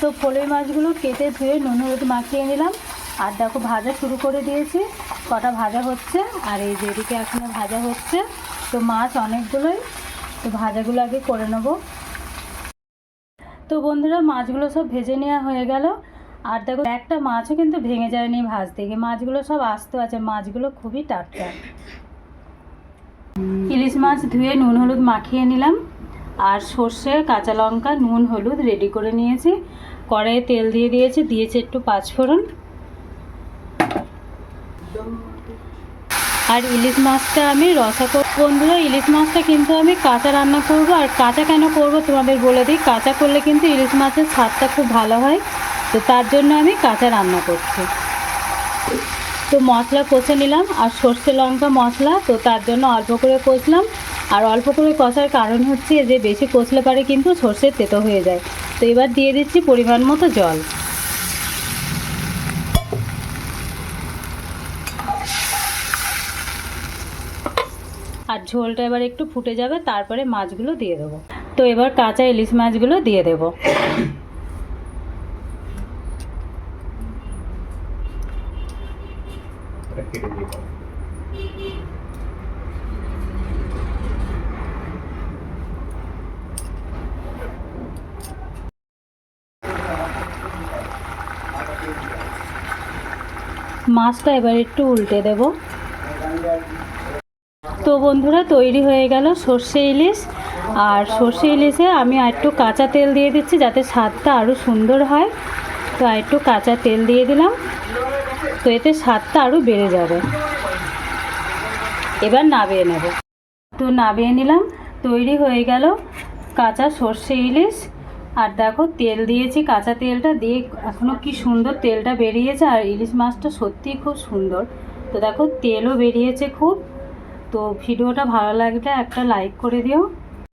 তো ফলই মাছগুলো কেটে ধুয়ে নুন হলুদ মাখিয়ে নিলাম। আর দেখো ভাজা শুরু করে দিয়েছি। কটা ভাজা হচ্ছে আর এই যে এদিকে এখনও ভাজা হচ্ছে। তো মাছ অনেকগুলোই। তো ভাজাগুলো আগে করে নেব। তো বন্ধুরা, মাছগুলো সব ভেজে নেওয়া হয়ে গেল। আর দেখো, একটা মাছও কিন্তু ভেঙে যায়নি ভাজ থেকে। মাছগুলো সব আস্ত আছে। মাছগুলো খুবই টাটকা। ইলিশ মাছ ধুয়ে নুন হলুদ মাখিয়ে নিলাম। আর সর্ষে, কাঁচা লঙ্কা, নুন, হলুদ রেডি করে নিয়েছি। কড়াইয়ে তেল দিয়ে দিয়েছি দিয়েছি একটু পাঁচফোড়ন। আর ইলিশ মাছটা আমি রসা করব। বন্ধুরা, ইলিশ মাছটা কিন্তু আমি কাঁচা রান্না করব। আর কাঁচা কেন করব তোমাদের বলে দিই। কাঁচা করলে কিন্তু ইলিশ মাছের স্বাদটা খুব ভালো হয়। তো তার জন্য আমি কাঁচা রান্না করছি। তো মশলা কষে নিলাম। আর সর্ষে লঙ্কা মশলা, তো তার জন্য অল্প করে কষলাম। আর অল্প করে কষার কারণ হচ্ছে যে বেশি কষলে পারে কিন্তু সর্ষের তেতো হয়ে যায়। তো এবার দিয়ে দিচ্ছি পরিমাণ মতো জল। আর ঝোলটা এবার একটু ফুটে যাবে, তারপরে মাছগুলো দিয়ে দেবো। তো এবার কাঁচা ইলিশ মাছগুলো দিয়ে দেবো। কেটে দিয়ে মাছটা এবার একটু উল্টে দেব। তো বন্ধুরা, তৈরি হয়ে গেল সর্ষে ইলিশ। আর সর্ষে ইলিশে আমি একটু কাঁচা তেল দিয়ে দিচ্ছি যাতে স্বাদটা আরও সুন্দর হয়। তো একটু কাঁচা তেল দিয়ে দিলাম। তো এতে স্বাদটা আরও বেড়ে যাবে। এবার নাবিয়ে নেব। তো নাবিয়ে নিলাম। তৈরি হয়ে গেল কাঁচা সর্ষে ইলিশ। আর দেখো, তেল দিয়েছি, কাঁচা তেলটা। দিয়ে এখনও কি সুন্দর তেলটা বেরিয়েছে। আর ইলিশ মাছটা সত্যিই খুব সুন্দর। তো দেখো, তেলও বেরিয়েছে খুব। তো ভিডিওটা ভালো লাগলে একটা লাইক করে দিও।